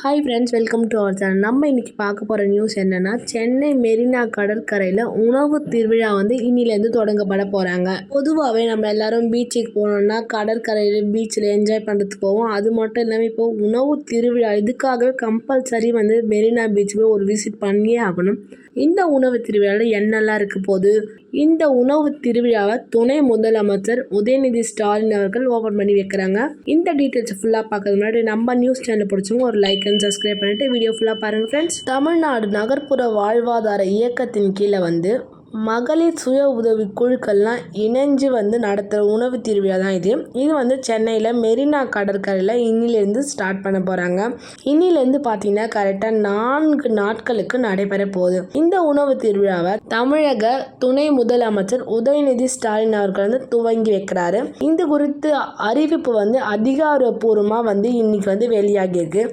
Hi friends welcome to our channel நம்ம இன்றைக்கி பார்க்க போகிற நியூஸ் என்னென்னா சென்னை மெரினா கடற்கரையில் உணவு திருவிழா வந்து இன்னிலேருந்து தொடங்கப்பட போகிறாங்க பொதுவாகவே நம்ம எல்லாரும் பீச்சுக்கு போனோம்னா கடற்கரையில் பீச்சில் என்ஜாய் பண்ணுறதுக்கு போவோம். அது மட்டும் இல்லாமல் இப்போ உணவு திருவிழா இதுக்காகவே கம்பல்சரி வந்து மெரினா பீச்சுக்கு ஒரு விசிட் பண்ணியே ஆகணும். இந்த உணவு திருவிழாவில் என்னெல்லாம் இருக்க போகுது? இந்த உணவு திருவிழாவை துணை முதலமைச்சர் உதயநிதி ஸ்டாலின் அவர்கள் ஓப்பன் பண்ணி வைக்கிறாங்க. இந்த டீட்டெயில்ஸ் ஃபுல்லாக பார்க்கறது முன்னாடி நம்ம நியூஸ் சேனல் பிடிச்சவங்க ஒரு லைக் அண்ட் சப்ஸ்கிரைப் பண்ணிட்டு வீடியோ ஃபுல்லாக பாருங்கள் ஃப்ரெண்ட்ஸ் தமிழ்நாடு நகர்ப்புற வாழ்வாதார இயக்கத்தின் கீழே வந்து மகளிர் சுய உதவி குழுக்கள்லாம் இணைஞ்சு வந்து நடத்துகிற உணவு திருவிழா தான் இது. இது வந்து சென்னையில் மெரினா கடற்கரையில் இன்னிலேருந்து ஸ்டார்ட் பண்ண போகிறாங்க இன்னிலேருந்து பார்த்தீங்கன்னா கரெக்டாக நான்கு நாட்களுக்கு நடைபெற போகுது. இந்த உணவு திருவிழாவை தமிழக துணை முதலமைச்சர் உதயநிதி ஸ்டாலின் அவர்கள் வந்து துவங்கி வைக்கிறாரு. இது குறித்து அறிவிப்பு வந்து அதிகாரப்பூர்வமாக வந்து இன்னைக்கு வந்து வெளியாகியிருக்கு.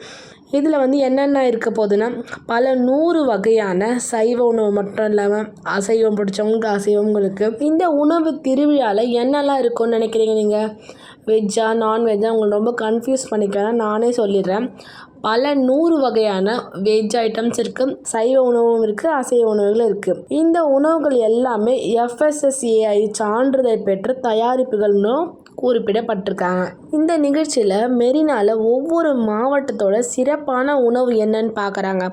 இதில் வந்து என்னென்ன இருக்க போகுதுன்னா பல நூறு வகையான சைவ உணவு மட்டும் இல்லாமல் அசைவம் பிடிச்சவங்க அசைவங்களுக்கு இந்த உணவு திருவிழாவில் என்னெல்லாம் இருக்கும்னு நினைக்கிறீங்க நீங்கள் வெஜ்ஜா நான்வெஜ்ஜா உங்களை ரொம்ப கன்ஃபியூஸ் பண்ணிக்கிறேன். நானே சொல்லிடுறேன். பல நூறு வகையான வெஜ் ஐட்டம்ஸ் இருக்குது சைவ உணவும் இருக்குது அசைவ உணவுகளும் இருக்குது இந்த உணவுகள் எல்லாமே எஃப்எஸ்எஸ்ஏஐ சான்றிதழ் பெற்ற தயாரிப்புகள்னும் குறிப்பிடப்பட்டிருக்காங்க. இந்த நிகழ்ச்சியில் மெரினாவில் ஒவ்வொரு மாவட்டத்தோட சிறப்பான உணவு என்னன்னு பார்க்குறாங்க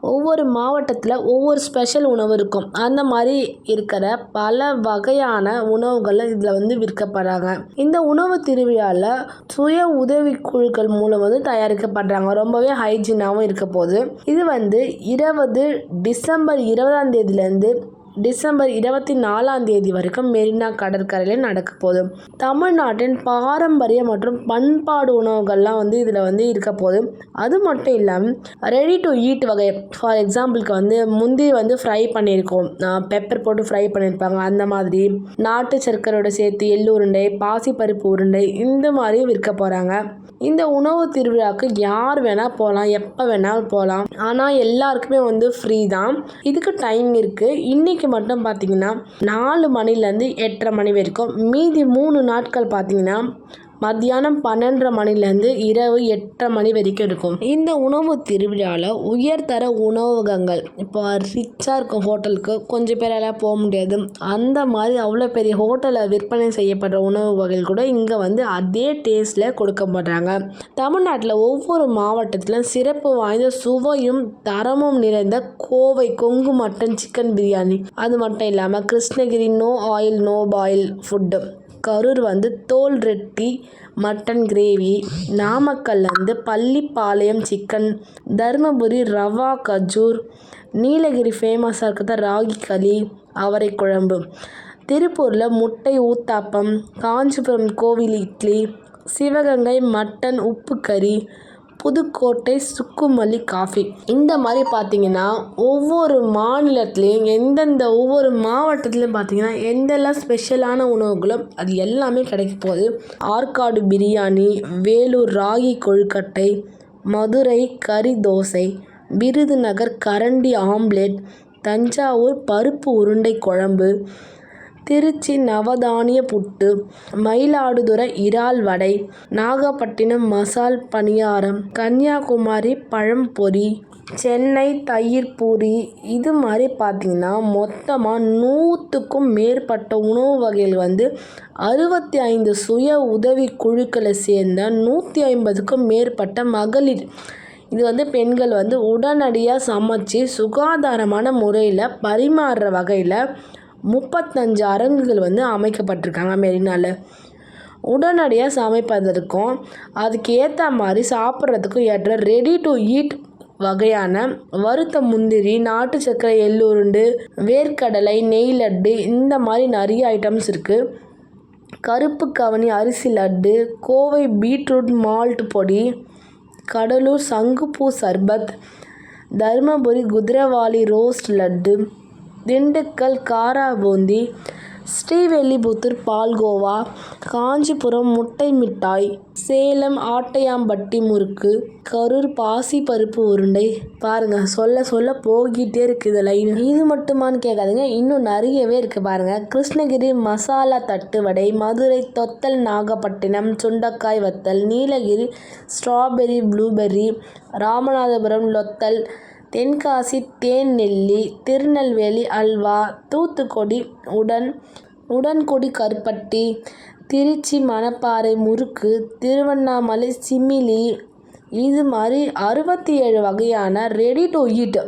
ஒவ்வொரு மாவட்டத்தில் ஒவ்வொரு ஸ்பெஷல் உணவு இருக்கும். அந்த மாதிரி இருக்கிற பல வகையான உணவுகளை இதில் வந்து விற்கப்படுறாங்க. இந்த உணவு திருவிழாவில் சுய உதவி குழுக்கள் மூலம் வந்து தயாரிக்கப்படுறாங்க. ரொம்பவே ஹைஜீனாகவும் இருக்க போகுது. இது வந்து இருபது டிசம்பர் இருபதாம் தேதியிலேருந்து டிசம்பர் இருபத்தி நாலாம் தேதி வரைக்கும் மெரினா கடற்கரையில் நடக்க போகுது. தமிழ்நாட்டின் பாரம்பரிய மற்றும் பண்பாடு உணவுகள்லாம் வந்து இதில் வந்து இருக்க போகுது. அது மட்டும் இல்லாமல் ரெடி டு ஈட் வகை ஃபார் எக்ஸாம்பிளுக்கு வந்து முந்திரி வந்து ஃப்ரை பண்ணியிருக்கோம். பெப்பர் போட்டு ஃப்ரை பண்ணியிருப்பாங்க. அந்த மாதிரி நாட்டு சர்க்கரையோட சேர்த்து எள்ளு உருண்டை பாசிப்பருப்பு உருண்டை இந்த மாதிரி விற்க போகிறாங்க இந்த உணவு திருவிழாவுக்கு யார் வேணால் போகலாம் எப்போ வேணாலும் போகலாம் ஆனால் எல்லாருக்குமே வந்து ஃப்ரீ தான். இதுக்கு டைம் இருக்குது இன்றைக்கி மட்டும் பார்த்தீங்கன்னா நாலு மணிலேருந்து எட்டரை மணி வரைக்கும் மீதி மூணு நாட்கள் பார்த்தீங்கன்னா மத்தியானம் பன்னெண்டரை மணிலேருந்து இரவு எட்டரை மணி வரைக்கும் இருக்கும். இந்த உணவு திருவிழாவில் உயர்தர உணவகங்கள் இப்போ ரிச்சாக இருக்கும் ஹோட்டலுக்கு கொஞ்சம் பேரெல்லாம் போக முடியாது. அந்த மாதிரி அவ்வளோ பெரிய ஹோட்டலில் விற்பனை செய்யப்படுற உணவு வகைகள் கூட இங்கே வந்து அதே டேஸ்ட்டில் கொடுக்கப்படுறாங்க. தமிழ்நாட்டில் ஒவ்வொரு மாவட்டத்திலும் சிறப்பு வாய்ந்த சுவையும் தரமும் நிறைந்த கோவை கொங்கு மட்டன் சிக்கன் பிரியாணி. அது மட்டும் இல்லாமல் Krishnagiri no oil no boil food Karur வந்து தோல் ரெட்டி மட்டன் கிரேவி நாமக்கல் வந்து பள்ளிப்பாளையம் சிக்கன் தருமபுரி ரவா கஜூர் நீலகிரி ஃபேமஸாக இருக்கிறது ராகி களி அவரை குழம்பு. திருப்பூரில் முட்டை ஊத்தாப்பம் காஞ்சிபுரம் கோவில் இட்லி சிவகங்கை மட்டன் உப்பு கறி புதுக்கோட்டை சுக்குமல்லி காஃபி. இந்த மாதிரி பார்த்தீங்கன்னா ஒவ்வொரு மாநிலத்துலேயும் எந்தெந்த ஒவ்வொரு மாவட்டத்துலேயும் பார்த்தீங்கன்னா எந்தெல்லாம் ஸ்பெஷலான உணவுகளும் அது எல்லாமே கிடைக்க போகுது. ஆற்காடு பிரியாணி வேலூர் ராகி கொழுக்கட்டை மதுரை கறி தோசை விருதுநகர் கரண்டி ஆம்லெட் தஞ்சாவூர் பருப்பு உருண்டை குழம்பு திருச்சி நவதானிய புட்டு மயிலாடுதுறை இறால் வடை நாகப்பட்டினம் மசால் பணியாரம் கன்னியாகுமரி பழம்பொரி சென்னை தயிர் பூரி. இது மாதிரி பார்த்திங்கன்னா மொத்தமாக நூற்றுக்கும் மேற்பட்ட உணவு வகைகள் வந்து அறுபத்தி ஐந்து சுய உதவி குழுக்களை சேர்ந்த நூற்றி ஐம்பதுக்கும் மேற்பட்ட மகளிர். இது வந்து பெண்கள் வந்து உடனடியாக சமைச்சு சுகாதாரமான முறையில் பரிமாறுற வகையில் முப்பத்தஞ்சு அரங்குகள் வந்து அமைக்கப்பட்டிருக்காங்க மெரினாவில் உடனடியாக சமைப்பதற்கும் அதுக்கு ஏற்ற மாதிரி சாப்பிட்றதுக்கும் ஏற்ற ரெடி டு ஈட் வகையான வறுத்த முந்திரி நாட்டு சர்க்கரை எள்ளுருண்டு வேர்க்கடலை நெய் லட்டு இந்த மாதிரி நிறைய ஐட்டம்ஸ் இருக்குது கருப்பு கவனி அரிசி லட்டு கோவை பீட்ரூட் மால்ட் பொடி கடலூர் சங்குப்பூ சர்பத் தருமபுரி குதிரவாளி ரோஸ்ட் லட்டு திண்டுக்கல் காராபூந்தி ஸ்ரீவெல்லிபுத்தூர் ஸ்ரீவில்லிபுத்தூர் பால்கோவா காஞ்சிபுரம் முட்டை மிட்டாய் சேலம் ஆட்டையாம்பட்டி முறுக்கு கரூர் பாசிப்பருப்பு உருண்டை. பாருங்க சொல்ல சொல்ல போய்கிட்டே இருக்குது லைன் இது மட்டுமான்னு கேட்காதுங்க. இன்னும் நிறையவே இருக்குது பாருங்க. கிருஷ்ணகிரி மசாலா தட்டு வடை மதுரை தொத்தல் நாகப்பட்டினம் சுண்டக்காய் வத்தல் நீலகிரி ஸ்ட்ராபெரி ப்ளூபெர்ரி ராமநாதபுரம் லொத்தல் தென்காசி தேன் நெல்லி திருநெல்வேலி அல்வா தூத்துக்குடி உடன் உடன்குடி கருப்பட்டி திருச்சி மணப்பாறை முறுக்கு திருவண்ணாமலை சிமிலி இது மாதிரி அறுபத்தி ஏழு வகையான ரெடி டு ஈட்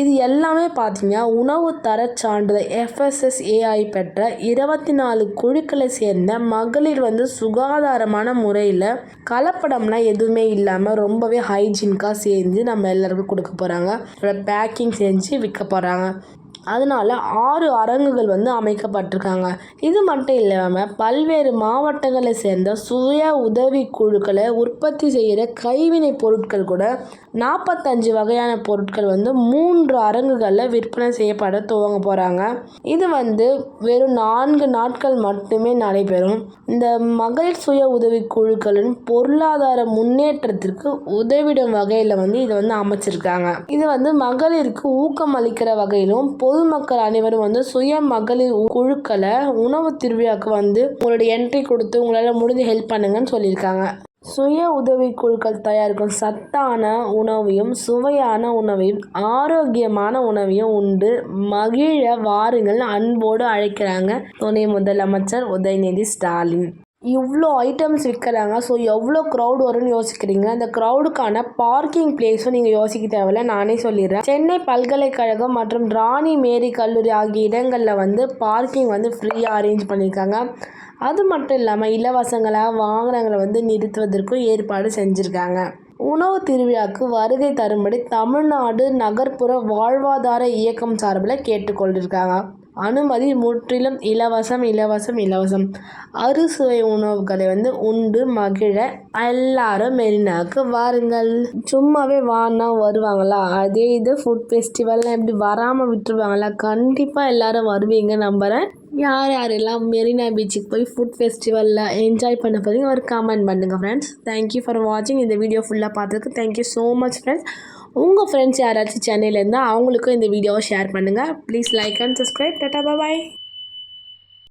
இது எல்லாமே பார்த்தீங்கன்னா உணவு தரச் சான்றிதழ் எஃப்எஸ்எஸ்ஏஐ பெற்ற இருபத்தி நாலு குழுக்களை சேர்ந்த மகளிர் வந்து சுகாதாரமான முறையில் கலப்படம்லாம் எதுவுமே இல்லாமல் ரொம்பவே ஹைஜீனிக்காக செஞ்சு நம்ம எல்லாருக்கும் கொடுக்க போகிறாங்க பேக்கிங் செஞ்சு விற்க போகிறாங்க அதனால ஆறு அரங்குகள் வந்து அமைக்கப்பட்டிருக்காங்க. இது மட்டும் இல்லாமல் பல்வேறு மாவட்டங்களை சேர்ந்த சுய உதவி குழுக்களை உற்பத்தி செய்கிற கைவினை பொருட்கள் கூட நாற்பத்தஞ்சு வகையான பொருட்கள் வந்து மூன்று அரங்குகளில் விற்பனை செய்யப்பட துவங்க போகிறாங்க இது வந்து வெறும் நான்கு நாட்கள் மட்டுமே நடைபெறும். இந்த மகளிர் சுய உதவி குழுக்களின் பொருளாதார முன்னேற்றத்திற்கு உதவிடும் வகையில் வந்து இதை வந்து அமைச்சிருக்காங்க. இது வந்து மகளிருக்கு ஊக்கம் அளிக்கிற வகையிலும் பொதுமக்கள் அனைவரும் வந்து சுய மகளிர் குழுக்களை உணவு திருவிழாவுக்கு வந்து உங்களுடைய என்ட்ரி கொடுத்து உங்களால் முடிஞ்சு ஹெல்ப் பண்ணுங்கன்னு சொல்லியிருக்காங்க. சுய உதவிக்குழுக்கள் தயாரிக்கும் சத்தான உணவையும் சுவையான உணவையும் ஆரோக்கியமான உணவையும் உண்டு. மகிழ வாருங்கள். அன்போடு அழைக்கிறாங்க துணை முதலமைச்சர் உதயநிதி ஸ்டாலின். இவ்வளோ ஐட்டம்ஸ் விற்கிறாங்க ஸோ எவ்வளோ க்ரௌட் வரும்னு யோசிக்கிறீங்க? அந்த க்ரௌடுக்கான பார்க்கிங் பிளேஸும் நீங்கள் யோசிக்க தேவையில்ல. நானே சொல்லிடுறேன். சென்னை பல்கலைக்கழகம் மற்றும் ராணி மேரி கல்லூரி ஆகிய இடங்களில் வந்து பார்க்கிங் வந்து ஃப்ரீயாக அரேஞ்ச் பண்ணியிருக்காங்க. அது மட்டும் இல்லாமல் இலவசங்களாக வாகனங்களை வந்து நிறுத்துவதற்கும் ஏற்பாடு செஞ்சுருக்காங்க. உணவு திருவிழாக்கு வருகை தரும்படி தமிழ்நாடு நகர்ப்புற வாழ்வாதார இயக்கம் சார்பில் கேட்டுக்கொண்டிருக்காங்க. அனுமதி முற்றிலும் இலவசம் இலவசம் இலவசம். அறுசுவை உணவுகளை வந்து உண்டு மகிழ எல்லாரும் மெரினாவுக்கு வாருங்கள். சும்மாவே வானா வருவாங்களா? அதே இது ஃபுட் ஃபெஸ்டிவல்லாம் எப்படி வராமல் விட்டுருவாங்களா? கண்டிப்பாக எல்லாரும் வருவீங்க நம்புகிறேன் யார் யாரெல்லாம் மெரினா பீச்சுக்கு போய் ஃபுட் ஃபெஸ்டிவலில் என்ஜாய் பண்ண போகிறீங்க ஒரு கமெண்ட் பண்ணுங்கள் ஃப்ரெண்ட்ஸ் தேங்க்யூ ஃபார் வாட்சிங் இந்த வீடியோ ஃபுல்லாக பார்த்துருக்கு thank you so much friends உங்கள் ஃப்ரெண்ட்ஸ் யாராச்சும் சென்னையில் இருந்தால் அவங்களுக்கும் இந்த வீடியோவை ஷேர் பண்ணுங்கள் please like and subscribe tata bye